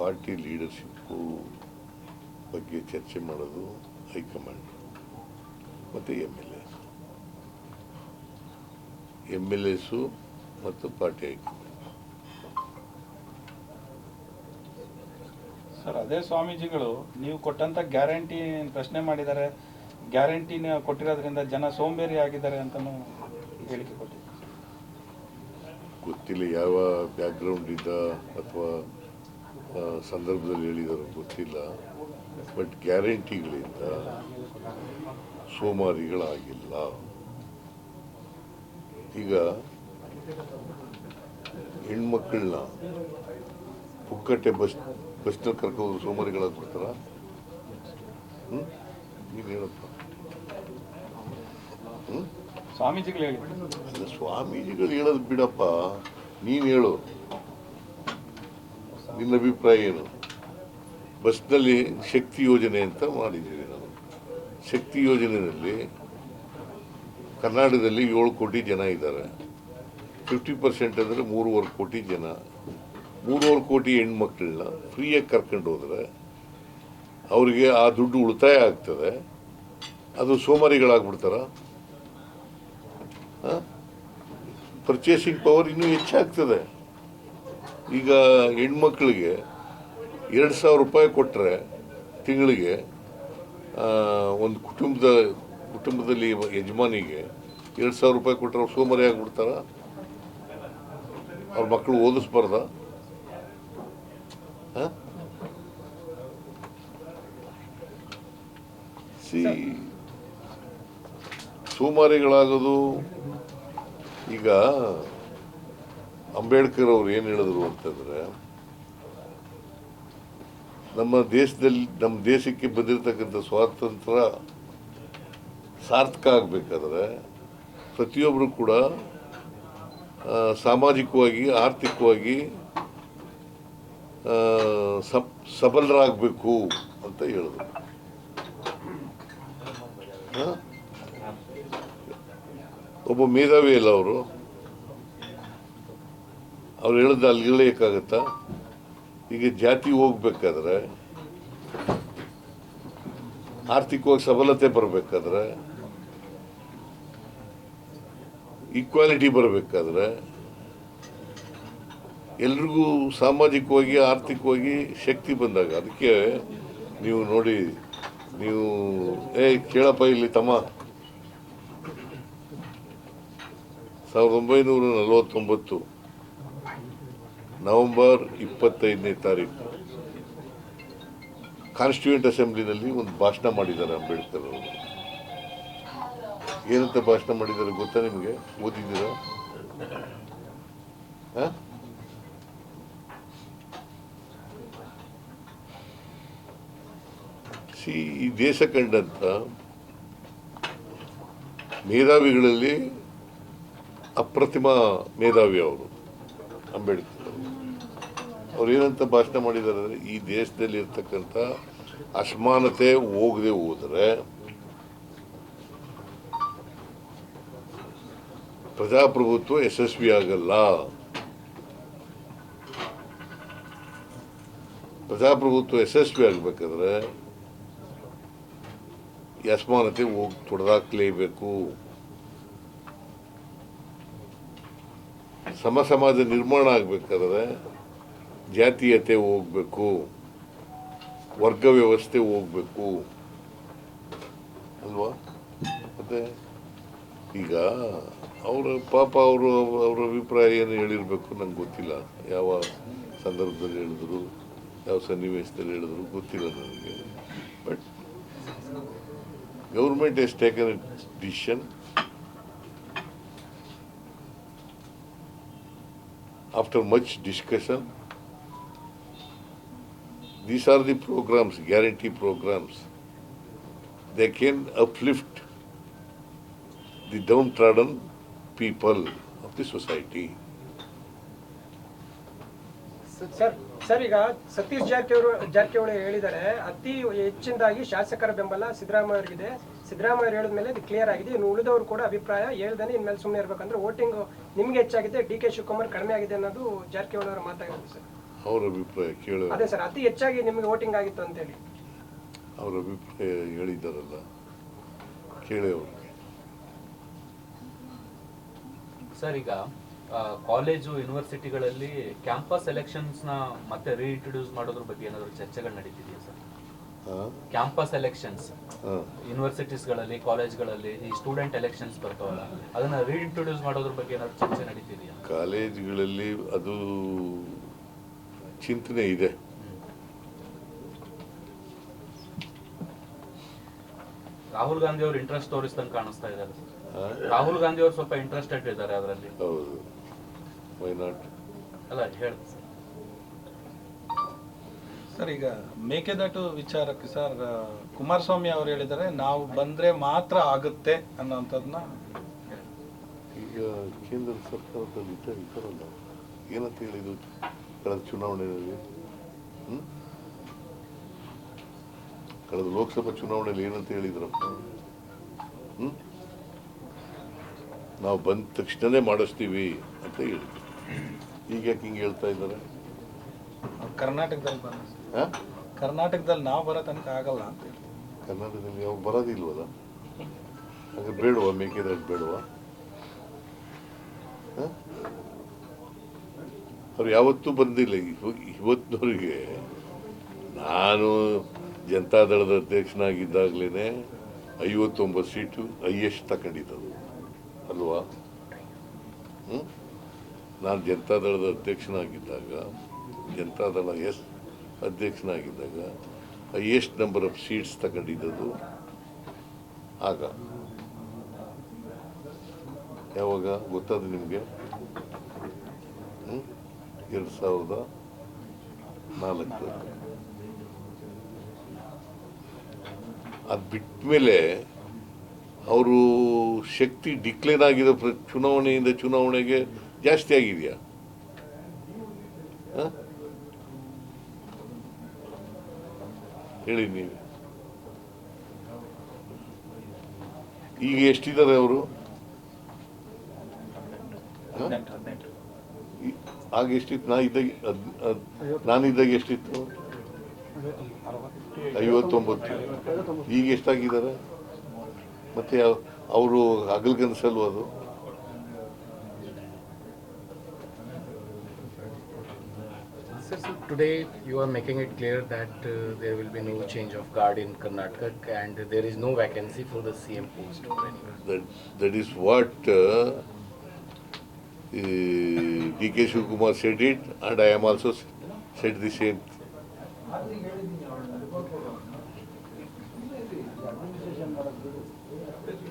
Party leadership ಬಗ್ಗೆ ಚರ್ಚೆ ಮಾಡೋದು ಹೈಕಮಾಂಡ್ ಮತ್ತು M L S. M L S ಮತ್ತು ಪಾರ್ಟಿ ಹೈಕಮಾಂಡ್. ಸರ್ ಅದೇ ಸ್ವಾಮೀಜಿಗಳು ನೀವು ಕೊಟ್ಟಂತ ಗ್ಯಾರಂಟಿ ಪ್ರಶ್ನೆ ಮಾಡಿದ್ದಾರೆ. ಗ್ಯಾರಂಟಿನ ಕೊಟ್ಟಿರೋದ್ರಿಂದ ಜನ ಸೋಂಬೇರಿ ಆಗಿದ್ದಾರೆ ಅಂತಲೂ ಹೇಳಿಕೆ ಕೊಟ್ಟಿದ್ದಾರೆ. ಗೊತ್ತಿಲ್ಲ ಯಾವ ಬ್ಯಾಕ್ಗ್ರೌಂಡಿಂದ ಅಥವಾ ಆ, ಸಂದರ್ಭದಲ್ಲಿ ಹೇಳಿದರು ಗೊತ್ತಿಲ್ಲ. ಬಟ್ ಗ್ಯಾರಂಟಿಗಳಿಂದ ಸೋಮಾರಿಗಳಾಗಿಲ್ಲ. ಈಗ ಹೆಣ್ಮಕ್ಳನ್ನ ಪುಕ್ಕಟ್ಟೆ ಬಸ್ ಬಸ್ನಲ್ಲಿ ಕರ್ಕೊಂಡು ಸೋಮಾರಿಗಳಾಗ್ಬಿಡ್ತಾರ ನೀನು ಹೇಳಪ್ಪ ಸ್ವಾಮೀಜಿಗಳು ಹೇಳಿ ಸ್ವಾಮೀಜಿಗಳು ಹೇಳೋದು ಬಿಡಪ್ಪ. ನೀನು ಹೇಳು. ನಿನ್ನ ಅಭಿಪ್ರಾಯ ಏನು? ಬಸ್ನಲ್ಲಿ ಶಕ್ತಿ ಯೋಜನೆ ಅಂತ ಮಾಡಿದ್ದೀವಿ ನಾವು. ಶಕ್ತಿ ಯೋಜನೆಯಲ್ಲಿ ಕರ್ನಾಟಕದಲ್ಲಿ ಏಳು ಕೋಟಿ ಜನ ಇದ್ದಾರೆ. ಫಿಫ್ಟಿ ಪರ್ಸೆಂಟ್ ಅಂದರೆ ಮೂರುವರೆ ಕೋಟಿ ಜನ. ಮೂರುವರೆ ಕೋಟಿ ಹೆಣ್ಮಕ್ಳನ್ನ ಫ್ರೀಯಾಗಿ ಕರ್ಕೊಂಡು ಹೋದರೆ ಅವರಿಗೆ ಆ ದುಡ್ಡು ಉಳಿತಾಯ ಆಗ್ತದೆ. ಅದು ಸೋಮಾರಿಗಳಾಗ್ಬಿಡ್ತಾರ. ಪರ್ಚೇಸಿಂಗ್ ಪವರ್ ಇನ್ನೂ ಹೆಚ್ಚಾಗ್ತದೆ. ಈಗ ಹೆಣ್ಮಕ್ಳಿಗೆ ಎರಡು ಸಾವಿರ ರೂಪಾಯಿ ಕೊಟ್ಟರೆ ತಿಂಗಳಿಗೆ ಒಂದು ಕುಟುಂಬದ, ಕುಟುಂಬದಲ್ಲಿ ಯಜಮಾನಿಗೆ ಎರಡು ಸಾವಿರ ರೂಪಾಯಿ ಕೊಟ್ಟರೆ ಅವ್ರು ಸೋಮಾರಿ ಆಗಿಬಿಡ್ತಾರ ಅವ್ರ ಮಕ್ಕಳು ಓದಿಸ್ಬಾರ್ದ? ಸಿ, ಸೋಮಾರಿಗಳಾಗೋದು ಈಗ ಅಂಬೇಡ್ಕರ್ ಅವ್ರು ಏನು ಹೇಳಿದ್ರು ಅಂತಂದ್ರೆ, ನಮ್ಮ ದೇಶದಲ್ಲಿ, ನಮ್ಮ ದೇಶಕ್ಕೆ ಬಂದಿರತಕ್ಕಂಥ ಸ್ವಾತಂತ್ರ್ಯ ಸಾರ್ಥಕ ಆಗಬೇಕಾದ್ರೆ ಪ್ರತಿಯೊಬ್ಬರು ಕೂಡ ಸಾಮಾಜಿಕವಾಗಿ, ಆರ್ಥಿಕವಾಗಿ ಸಬ್, ಸಬಲರಾಗಬೇಕು ಅಂತ ಹೇಳಿದ್ರು? ಒಬ್ಬ ಮೇಧಾವಿ ಅಲ್ಲ ಅವರು ಅವ್ರು ಹೇಳಿದ ಅಲ್ಲಿಗಳೇಕಾಗತ್ತಾ ಈಗ ಜಾತಿ ಹೋಗ್ಬೇಕಾದ್ರೆ, ಆರ್ಥಿಕವಾಗಿ ಸಬಲತೆ ಬರಬೇಕಾದ್ರೆ ಈಕ್ವಾಲಿಟಿ ಬರಬೇಕಾದ್ರೆ, ಎಲ್ರಿಗೂ ಸಾಮಾಜಿಕವಾಗಿ, ಆರ್ಥಿಕವಾಗಿ ಶಕ್ತಿ ಬಂದಾಗ, ಅದಕ್ಕೆ ನೀವು ನೋಡಿ, ನೀವು, ಏ, ಕೇಳಪ್ಪ ಇಲ್ಲಿ ತಮ್ಮ. ಸಾವಿರದ ಒಂಬೈನೂರ ನಲವತ್ತೊಂಬತ್ತು. ನವೆಂಬರ್ ಇಪ್ಪತ್ತೈದನೇ ತಾರೀಕು ಕಾನ್ಸ್ಟಿಟ್ಯೂಂಟ್ ಅಸೆಂಬ್ಲಿನಲ್ಲಿ ಒಂದು ಭಾಷಣ ಮಾಡಿದ್ದಾರೆ ಅಂಬೇಡ್ಕರ್ ಅವರು. ಏನಂತ ಭಾಷಣ ಮಾಡಿದ್ದಾರೆ ಗೊತ್ತಾ ನಿಮಗೆ? ಓದಿದ್ದೀರ? ಸಿ, ಈ ದೇಶ ಕಂಡಂತ ಮೇಧಾವಿಗಳಲ್ಲಿ ಅಪ್ರತಿಮ ಮೇಧಾವಿ ಅವರು ಅಂಬೇಡ್ಕರ್. ಅವ್ರು ಏನಂತ ಭಾಷಣ ಮಾಡಿದ್ದಾರೆ ಅಂದರೆ, ಈ ದೇಶದಲ್ಲಿ ಇರ್ತಕ್ಕಂಥ ಅಸಮಾನತೆ ಹೋಗದೆ ಹೋದರೆ, ಪ್ರಜಾಪ್ರಭುತ್ವ ಯಶಸ್ವಿ ಆಗಲ್ಲ. ಪ್ರಜಾಪ್ರಭುತ್ವ ಯಶಸ್ವಿ ಆಗಬೇಕಾದ್ರೆ ಅಸಮಾನತೆ ಹೋಗಿ, ತೊಡೆದಾಕ್ಲೇಬೇಕು. ಸಮ ಸಮಾಜ ನಿರ್ಮಾಣ ಆಗಬೇಕಾದ್ರೆ ಜಾತೀಯತೆ ಹೋಗ್ಬೇಕು ವರ್ಗ ವ್ಯವಸ್ಥೆ ಹೋಗ್ಬೇಕು. ಅಲ್ವಾ? ಮತ್ತೆ ಈಗ ಅವರ ಪಾಪ ಅವರು ಅವರ ಅಭಿಪ್ರಾಯ ಏನು ಹೇಳಿರ್ಬೇಕು ನಂಗೆ ಗೊತ್ತಿಲ್ಲ. ಯಾವ ಸಂದರ್ಭದಲ್ಲಿ ಹೇಳಿದ್ರು ಯಾವ ಸನ್ನಿವೇಶದಲ್ಲಿ ಹೇಳಿದ್ರು ಗೊತ್ತಿಲ್ಲ ನನಗೆ. But government has taken decision after much discussion, these are the programs, guarantee programs. They can uplift the downtrodden people of the society. Sir sir ಈಗ ಸತೀಶ್ ಜಾರಕಿಹೊಳಿ ಜಾರಕಿಹೊಳಿ ಹೇಳಿದ್ದಾರೆ ಅತಿ ಹೆಚ್ಚಿನದಾಗಿ ಶಾಸಕರ ಬೆಂಬಲ ಸಿದ್ದರಾಮಯ್ಯ ಅವರಿಗಿದೆ ಸಿದ್ದರಾಮಯ್ಯ ಹೇಳಿದ ಮೇಲೆ ಇದು ಕ್ಲಿಯರ್ ಆಗಿದೆ ಇನ್ನು ಉಳಿದವರು ಕೂಡ ಅಭಿಪ್ರಾಯ ಹೇಳ್ದಾನೆ ಇನ್ಮೇಲೆ ಸುಮ್ಮನೆ ಇರಬೇಕಂದ್ರೆ ವೋಟಿಂಗ್ ನಿಮ್ಗೆ ಹೆಚ್ಚಾಗಿದೆ ಡಿ ಕೆ ಶಿವಕುಮಾರ್ ಕಡಿಮೆ ಆಗಿದೆ ಅನ್ನೋದು ಜಾರಕಿಹೊಳಿ ಅವರ ಮಾತಾಗಿದೆ ಸರ್ ಅವ್ರ ಅಭಿಪ್ರಾಯ ಕೇಳ. ಅದೇ ಸರ್ ಅತಿ ಹೆಚ್ಚಾಗಿ ನಿಮಗೆ ವೋಟಿಂಗ್ ಆಗಿತ್ತು ಅಂತ ಹೇಳಿ ಅವರ ಅಭಿಪ್ರಾಯ ಹೇಳಿದ್ದಾರಲ್ಲ ಕೇಳಿ ಅವ್ರಿಗೆ ಸರ್ ಈಗ ಕಾಲೇಜು ಯೂನಿವರ್ಸಿಟಿಗಳಲ್ಲಿ ಕ್ಯಾಂಪಸ್ ಎಲೆಕ್ಷನ್ಸ್ನ ನ ಮತ್ತೆ ರೀಇಂಟ್ರೊಡ್ಯೂಸ್ ಮಾಡೋದ್ರ ಬಗ್ಗೆ ಏನಾದರೂ ಚರ್ಚೆಗಳು ನಡೀತಿದೆಯಾ ಸರ್? ಕ್ಯಾಂಪಸ್ ಎಲೆಕ್ಷನ್ಸ್ ಯೂನಿವರ್ಸಿಟೀಸ್ಗಳಲ್ಲಿ ಕಾಲೇಜ್ಗಳಲ್ಲಿ ಈ ಸ್ಟೂಡೆಂಟ್ ಎಲೆಕ್ಷನ್ಸ್ ಬರ್ತಾವಲ್ಲ ಅದನ್ನ ರೀಇಂಟ್ರೊಡ್ಯೂಸ್ ಮಾಡೋದ್ರ ಬಗ್ಗೆ ಏನಾದರೂ ಚರ್ಚೆ ನಡೀತಿದೆಯಾ? ಕಾಲೇಜುಗಳಲ್ಲಿ ಅದು ಚಿಂತನೆ ಇದೆ ರಾಹುಲ್ ಗಾಂಧಿ ಅವರು ಇಂಟ್ರೆಸ್ಟ್ ತೋರಿಸ್ದಂಗೆ ಕಾಣಿಸ್ತಾ ಇದ್ದಾರೆ. ಸರ್ ರಾಹುಲ್ ಗಾಂಧಿ ಅವರು ಸ್ವಲ್ಪ ಇಂಟ್ರೆಸ್ಟೆಡ್ ಇದ್ದಾರೆ ಅದರಲ್ಲಿ. ಹೌದು. ವೈ ನಾಟ್ ಅಲ್ಲ ಹೇಳಿ ಸರ್. ಈಗ ಮೇಕೆದಾಟು ವಿಚಾರಕ್ಕೆ ಸರ್ ಕುಮಾರಸ್ವಾಮಿ ಅವರು ಹೇಳಿದರೆ ನಾವು ಬಂದ್ರೆ ಮಾತ್ರ ಆಗುತ್ತೆ ಅನ್ನೋಂಥದ್ದನ್ನ ಈಗ ಕೇಂದ್ರ ಸರ್ಕಾರದ ವಿಚಾರ ಇದ್ದಾರಲ್ಲ ಏನಂತ ಹೇಳಿದ್ರು ಕಳೆದ ಚುನಾವಣೆಯಲ್ಲಿ? ಕಳೆದ ಲೋಕಸಭಾ ಚುನಾವಣೆಯಲ್ಲಿ ಏನಂತ ಹೇಳಿದ್ರಪ್ಪ ಹ್ಮ್? ನಾವು ಬಂದ ತಕ್ಷಣನೇ ಮಾಡಿಸ್ತೀವಿ ಅಂತ ಹೇಳಿದ್ರು ಈಗ ಯಾಕೆ ಹಿಂಗೆ ಹೇಳ್ತಾ ಇದ್ದಾರೆ ಕರ್ನಾಟಕದಲ್ಲಿ? ಕರ್ನಾಟಕದಲ್ಲಿ ನಾವು ಬರೋ ತನಕ ಆಗಲ್ಲ ಅಂತ ಹೇಳಿ ಕರ್ನಾಟಕದಲ್ಲಿ ಯಾವ ಬರೋದಿಲ್ವಲ್ಲ ಹಾಗೆ ಬೇಡವಾ ಮೇಕೆದಾಟು ಬೇಡವಾ ಹ? ಅವ್ರು ಯಾವತ್ತೂ ಬಂದಿಲ್ಲ. ಇವತ್ತಿನವರಿಗೆ ನಾನು ಜನತಾದಳದ ಅಧ್ಯಕ್ಷನಾಗಿದ್ದಾಗಲೇ ಐವತ್ತೊಂಬತ್ತು ಸೀಟು ಹೈಯೆಸ್ಟ್ ತಗೊಂಡಿದ್ದದು. ಅಲ್ವಾ? ಹ್ಞೂ ನಾನು ಜನತಾದಳದ ಅಧ್ಯಕ್ಷನಾಗಿದ್ದಾಗ ಜನತಾದಳ ಎಸ್ ಅಧ್ಯಕ್ಷನಾಗಿದ್ದಾಗ ಹೈಯೆಸ್ಟ್ ನಂಬರ್ ಆಫ್ ಸೀಟ್ಸ್ ತಗೊಂಡಿದ್ದದು. ಆಗ. ಯಾವಾಗ? ಗೊತ್ತಾದ ನಿಮಗೆ? ಎರಡು ಸಾವಿರದ ನಾಲ್ಕು ಅದು ಬಿಟ್ಮೇಲೆ ಅವರು ಶಕ್ತಿ ಡಿಕ್ಲೇರ್ ಆಗಿರೋ ಪ್ರ, ಚುನಾವಣೆಯಿಂದ ಚುನಾವಣೆಗೆ ಜಾಸ್ತಿ ಆಗಿದೆಯಾ? ಹೇಳಿ ನೀವು. ಈಗ ಎಷ್ಟಿದ್ದಾರೆ ಅವರು? ಆಗ ಎಷ್ಟಿತ್ತು ನಾ ಇದ್ದಾಗ ನಾನಿದ್ದಾಗ ಎಷ್ಟಿತ್ತು ಐವತ್ತೊಂಬತ್ತು ಈಗ ಎಷ್ಟಾಗಿದ್ದಾರೆ ಮತ್ತೆ ಅವರು ಹಗಲ್ಗನ್ಸಲ್ವ ಅದು so today you are making it clear that uh, there will be no change of guard in Karnataka and there is no vacancy for the CM post or anywhere. that that is what uh, D.K. Shivakumar said it, and I am also said the same.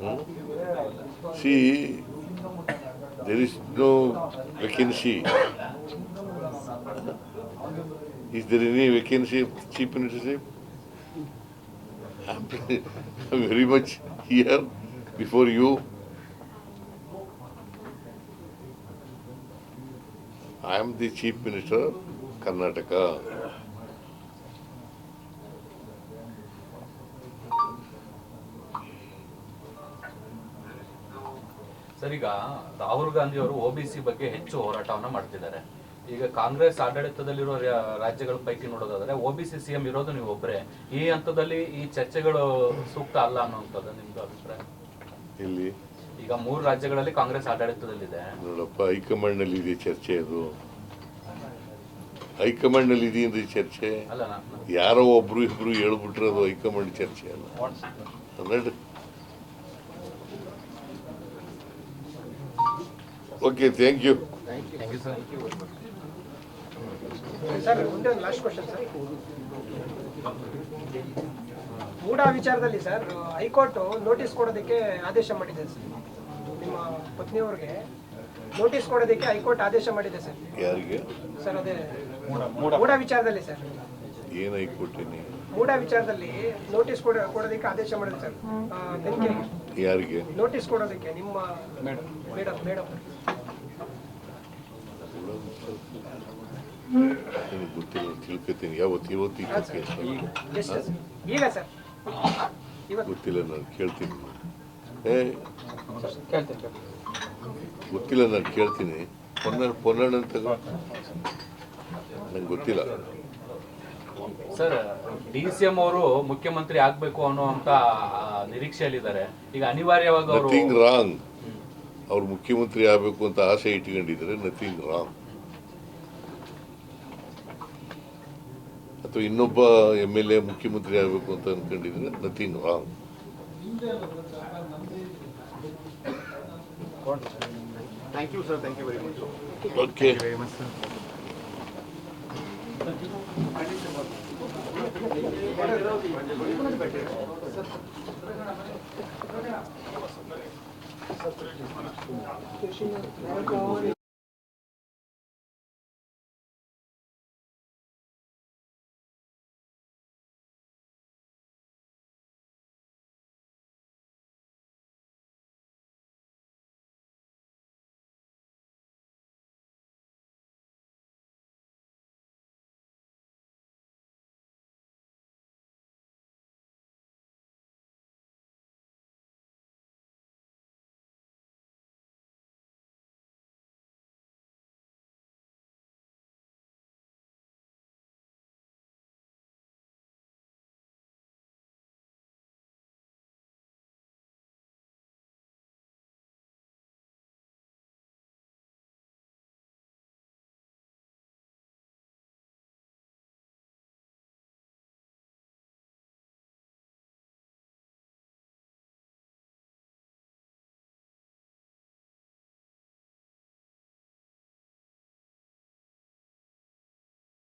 Hmm? See, there is no vacancy. Is there any vacancy of chief ministership? I'm very much here before you. I am the chief minister Karnataka ಸರಿಗ ರಾಹುಲ್ ಗಾಂಧಿ ಅವರು OBC ಬಗ್ಗೆ ಹೆಚ್ಚು ಹೋರಾಟವನ್ನ ಮಾಡ್ತಿದ್ದಾರೆ. ಈಗ ಕಾಂಗ್ರೆಸ್ ಆಡಳಿತದಲ್ಲಿರೋ ರಾಜ್ಯಗಳ ಪೈಕಿ ನೋಡೋದಾದ್ರೆ ಒಬಿಸಿ ಸಿಎಂ ಇರೋದು ನೀವು ಒಬ್ಬರೇ ಈ ಹಂತದಲ್ಲಿ ಈ ಚರ್ಚೆಗಳು ಸೂಕ್ತ ಅಲ್ಲ ಅನ್ನುವಂಥದ್ದು ನಿಮ್ದು ಅಭಿಪ್ರಾಯ? ಇಲ್ಲಿ ಈಗ ಮೂರು ರಾಜ್ಯಗಳಲ್ಲಿ ಕಾಂಗ್ರೆಸ್ ಆಡಳಿತದಲ್ಲಿದೆ. ನೋಡಪ್ಪ ಹೈಕಮಾಂಡ್ನಲ್ಲಿ ಇದೆ ಚರ್ಚೆ ಅದು. ಹೈಕಮಾಂಡ್ನಲ್ಲಿ ಇದೆಯಿಂದ ಚರ್ಚೆ? ಅಲ್ಲ ನಾನು ಯಾರೋ ಒಬ್ರು ಇಬ್ರು ಹೇಳ್ಬಿಟ್ರೆ ಅದು ಹೈಕಮಾಂಡ್ ಚರ್ಚೆ ಅಲ್ಲ. Okay thank you thank you sir sir ಒಂದೇ ಒಂದು ಲಾಸ್ಟ್ ಕ್ವಶನ್ ಸರ್ ಮೂಡ ವಿಚಾರದಲ್ಲಿ ಸರ್ ಹೈಕೋರ್ಟ್ ನೋಟಿಸ್ ಕೊಡೋದಕ್ಕೆ ಆದೇಶ ಮಾಡಿದೆ ಸರ್ ನಿಮ್ಮ ಪತ್ನಿಯವ್ರಿಗೆ ನೋಟಿಸ್ ಕೊಡೋದಕ್ಕೆ ಹೈಕೋರ್ಟ್ ಆದೇಶ ಮಾಡಿದೆ ಸರ್. ಯಾರಿಗೆ? ಸರ್ ಅದೇ ಮೂಡ ವಿಚಾರದಲ್ಲಿ ಸರ್. ಏನು ಹೈಕೋರ್ಟ್ ಮೂಡ ವಿಚಾರದಲ್ಲಿ ನೋಟಿಸ್ ಕೊಡ ಕೊಡೋದಕ್ಕೆ ಆದೇಶ ಮಾಡಿದೆ ಸರ್. ಆ, ಯಾರಿಗೆ? ನೋಟಿಸ್ ಕೊಡೋದಕ್ಕೆ ನಿಮ್ಮ ಮೇಡಮ್ ಮೇಡಮ್ ಮೇಡಮ್ ನನಗೆ ಗೊತ್ತಿಲ್ಲ ತಿಳ್ಕೊತೀನಿ. ಯಾವತ್ತು ಇವತ್ತು ಈಗ ಸರ್ ಎಷ್ಟು ಸರ್? ಈಗ ಸರ್. ಇವತ್ತು. ಗೊತ್ತಿಲ್ಲ ನಾನು ಕೇಳ್ತೀನಿ. ಏ ಕೇಳ್ತೀನಿ ಗೊತ್ತಿಲ್ಲ ನಾನು ಕೇಳ್ತೀನಿ. ಪೊನ್ನ ಪೊನ್ನಣ್ಣ ಅಂತ ನಂಗೆ ಗೊತ್ತಿಲ್ಲ. ಸರ್ ಡಿ ಸಿ ಎಂ ಅವರು ಮುಖ್ಯಮಂತ್ರಿ ಆಗ್ಬೇಕು ಅನ್ನೋ ಅಂತ ನಿರೀಕ್ಷೆಯಲ್ಲಿದ್ದಾರೆ. ಈಗ ಅನಿವಾರ್ಯವಾಗಿ ಅವರು ನಥಿಂಗ್ ರಾಂಗ್ ಅವ್ರು ಮುಖ್ಯಮಂತ್ರಿ ಆಗಬೇಕು ಅಂತ ಆಸೆ ಇಟ್ಕೊಂಡಿದ್ದಾರೆ. ನಥಿಂಗ್ ರಾಂಗ್ ಅಥವಾ ಇನ್ನೊಬ್ಬ ಎಂ ಎಲ್ ಎ ಮುಖ್ಯಮಂತ್ರಿ ಆಗಬೇಕು ಅಂತ ಅನ್ಕೊಂಡಿದ್ರೆ nothing wrong Thank you, sir. Thank you very much. Okay very much, sir.